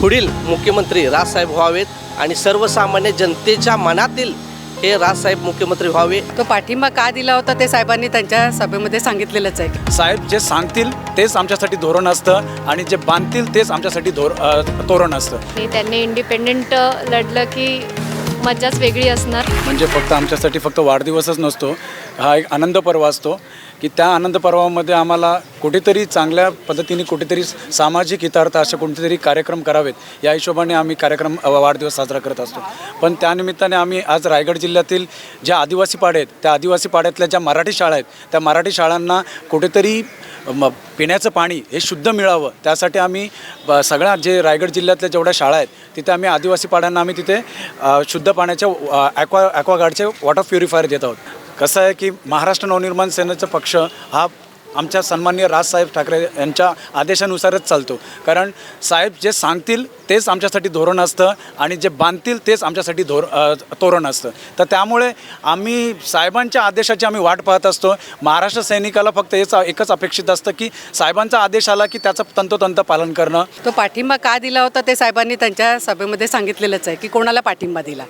पुढील मुख्यमंत्री राजसाहेब व्हावेत आणि सर्वसामान्य जनतेच्या मनातील हे राजसाहेब मुख्यमंत्री व्हावे. तो पाठिंबा का दिला होता ते साहेबांनी त्यांच्या सभेमध्ये सांगितलेलंच आहे. साहेब जे सांगतील तेच आमच्यासाठी धोरण असतं आणि जे बांधतील तेच आमच्यासाठी धोर तोरण असतं. त्यांनी इंडिपेंडेंट लढलं की मज्जाच वेगळी असणार. म्हणजे फक्त आमच्यासाठी फक्त वाढदिवसच नसतो. हा एक आनंद पर्व असतो की त्या आनंद पर्वामध्ये आम्हाला कुठेतरी चांगल्या पद्धतीने कुठेतरी सामाजिक हितार्थ असे कोणतेतरी कार्यक्रम करावेत. या हिशोबाने आम्ही कार्यक्रम वाढदिवस साजरा करत असतो. पण त्यानिमित्ताने आम्ही आज रायगड जिल्ह्यातील ज्या आदिवासी पाडे आहेत त्या आदिवासी पाड्यातल्या ज्या मराठी शाळा आहेत त्या मराठी शाळांना कुठेतरी म पिण्याचं पाणी हे शुद्ध मिळावं. त्यासाठी आम्ही ब- सगळ्या जे रायगड जिल्ह्यातल्या जेवढ्या शाळा आहेत तिथे आम्ही आदिवासी पाड्यांना आम्ही तिथे शुद्ध पाण्याच्या ॲक्वा ॲक्वागार्डचे वॉटर प्युरिफायर देत आहोत. कसं आहे की महाराष्ट्र नवनिर्माण सेनेचा पक्ष हा आमच्या सन्मान्य राजसाहेब ठाकरे यांच्या आदेशानुसारच चालतो. कारण साहेब जे सांगतील तेच आमच्यासाठी धोरण असतं आणि जे बांधतील तेच आमच्यासाठी धोर तोरण असतं. तर त्यामुळे आम्ही साहेबांच्या आदेशाची आम्ही वाट पाहत असतो. महाराष्ट्र सैनिकाला फक्त हेच एकच अपेक्षित असतं की साहेबांचा आदेश आला की त्याचं तंतोतंत पालन करणं. तो पाठिंबा का दिला होता ते साहेबांनी त्यांच्या सभेमध्ये सांगितलेलंच आहे की कोणाला पाठिंबा दिला.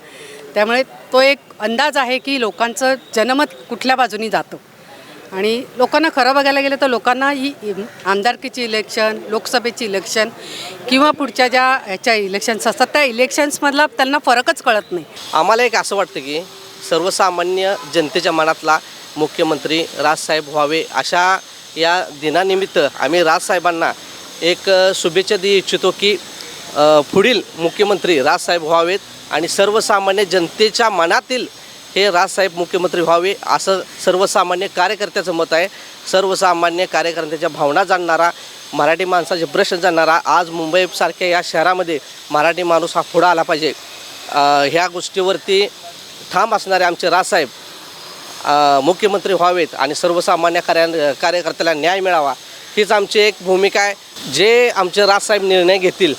त्यामुळे तो एक अंदाज आहे की लोकांचं जनमत कुठल्या बाजूनी जातं. आणि लोकांना खरं बघायला गेलं तर लोकांना ही आमदारकीची इलेक्शन लोकसभेची इलेक्शन किंवा पुढच्या ज्या ह्याच्या इलेक्शन्स असतात त्या इलेक्शन्समधला त्यांना फरकच कळत नाही. आम्हाला एक असं वाटतं की सर्वसामान्य जनतेच्या मनातला मुख्यमंत्री राजसाहेब व्हावे अशा या दिनानिमित्त आम्ही राजसाहेबांना एक शुभेच्छा देऊ इच्छितो की पुढील मुख्यमंत्री राजसाहेब व्हावेत आणि सर्वसामान्य जनतेच्या मनातील हे राजसाहेब मुख्यमंत्री व्हावे असं सर्वसामान्य कार्यकर्त्याचं मत आहे. सर्वसामान्य कार्यकर्त्याच्या भावना जाणणारा मराठी माणसाचे प्रश्न जाणणारा आज मुंबईसारख्या या शहरामध्ये मराठी माणूस हा पुढं आला पाहिजे. ह्या गोष्टीवरती ठाम असणारे आमचे राजसाहेब मुख्यमंत्री व्हावेत आणि सर्वसामान्य कार्या कार्यकर्त्याला न्याय मिळावा. हीच आमची एक भूमिका आहे. जे आमचे राजसाहेब निर्णय घेतील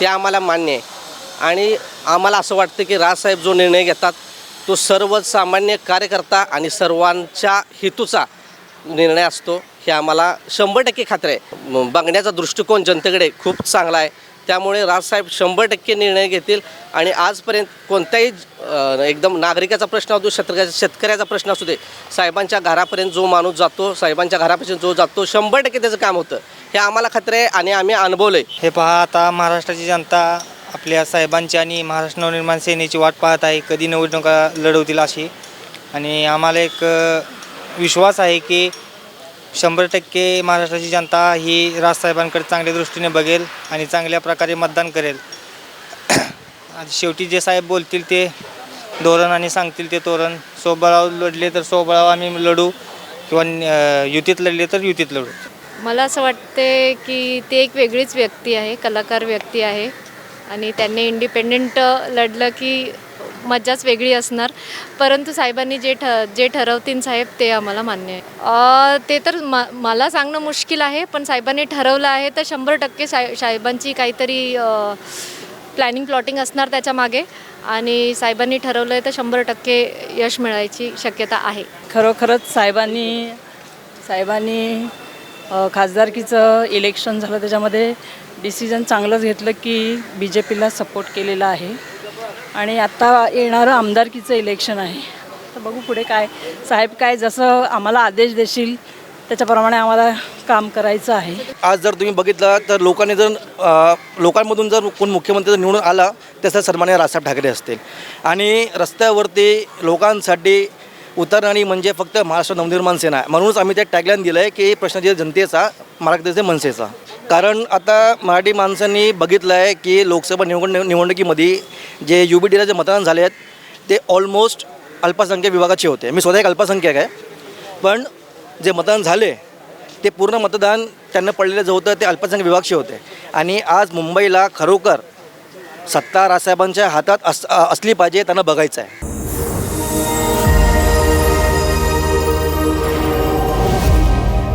ते आम्हाला मान्य आहे. आणि आम्हाला असं वाटतं की राजसाहेब जो निर्णय घेतात तो सर्वसामान्य कार्यकर्ता आणि सर्वांच्या हेतूचा निर्णय असतो हे आम्हाला शंभर टक्के खात्री आहे. बघण्याचा दृष्टिकोन जनतेकडे खूप चांगला आहे. त्यामुळे राजसाहेब शंभर टक्के निर्णय घेतील आणि आजपर्यंत कोणत्याही एकदम नागरिकाचा प्रश्न असू शेतकऱ्याचा शेतकऱ्याचा प्रश्न असू दे साहेबांच्या घरापर्यंत जो माणूस जातो साहेबांच्या घरापर्यंत जो जातो शंभर टक्के त्याचं काम होतं. हे आम्हाला खात्री आहे आणि आम्ही अनुभवलं आहे हे पहा आता महाराष्ट्राची जनता आपल्या साहेबांची आणि महाराष्ट्र नवनिर्माण सेनेची वाट पाहत आहे. कधी निवडणुका लढवतील अशी. आणि आम्हाला एक विश्वास आहे की शंभर टक्के महाराष्ट्राची जनता ही राजसाहेबांकडे चांगल्या दृष्टीने बघेल आणि चांगल्या प्रकारे मतदान करेल. शेवटी जे साहेब बोलतील ते धोरण आणि सांगतील ते तोरण. सोबळाव लढले तर सोबळाव आम्ही लढू किंवा युतीत लढले तर युतीत लढू. मला असं वाटते की ते एक वेगळीच व्यक्ती आहे कलाकार व्यक्ती आहे. आणि त्यांनी इंडिपेंडेंट लढलं की मज्जाच वेगळी असणार. परंतु साहेबांनी जे ठ जे ठरवतील साहेब ते आम्हाला मान्य आहे. ते तर म मला सांगणं मुश्किल आहे पण साहेबांनी ठरवलं आहे तर शंभर टक्के साहे साहेबांची काहीतरी प्लॅनिंग प्लॉटिंग असणार त्याच्यामागे. आणि साहेबांनी ठरवलं आहे तर शंभर टक्के यश मिळायची शक्यता आहे. खरोखरच साहेबांनी साहेबांनी खासदारकीचं इलेक्शन झालं त्याच्यामध्ये. डिसिजन चांगलंच घेतलं की बी जे पीला सपोर्ट केलेला आहे. आणि आत्ता येणारं आमदारकीचं इलेक्शन आहे. तर बघू पुढे काय साहेब काय जसं आम्हाला आदेश देशील त्याच्याप्रमाणे आम्हाला काम करायचं आहे. आज जर तुम्ही बघितलं तर लोकांनी जर लोकांमधून जर कोण मुख्यमंत्री जर निवडून आला त्याचा सन्मान्य राजसाहेब ठाकरे असतील. आणि रस्त्यावरती लोकांसाठी उतरणारी म्हणजे फक्त महाराष्ट्र नवनिर्माण सेना आहे. म्हणूनच आम्ही त्या टॅगलाईन दिलं आहे की प्रश्न जे जनतेचा मार्गदर्शन मनसेचा. कारण आता मराठी माणसांनी बघितलं आहे की लोकसभा निवड निवडणुकीमध्ये जे यू बी डीला जे मतदान झाले आहेत ते ऑलमोस्ट अल्पसंख्याक विभागाचे होते. मी स्वतः एक अल्पसंख्याक आहे. पण जे मतदान झाले ते पूर्ण मतदान त्यांना पडलेलं जे होतं ते अल्पसंख्याक विभागचे होते. आणि आज मुंबईला खरोखर सत्ता राजसाहेबांच्या हातात अस असली पाहिजे त्यांना बघायचं आहे.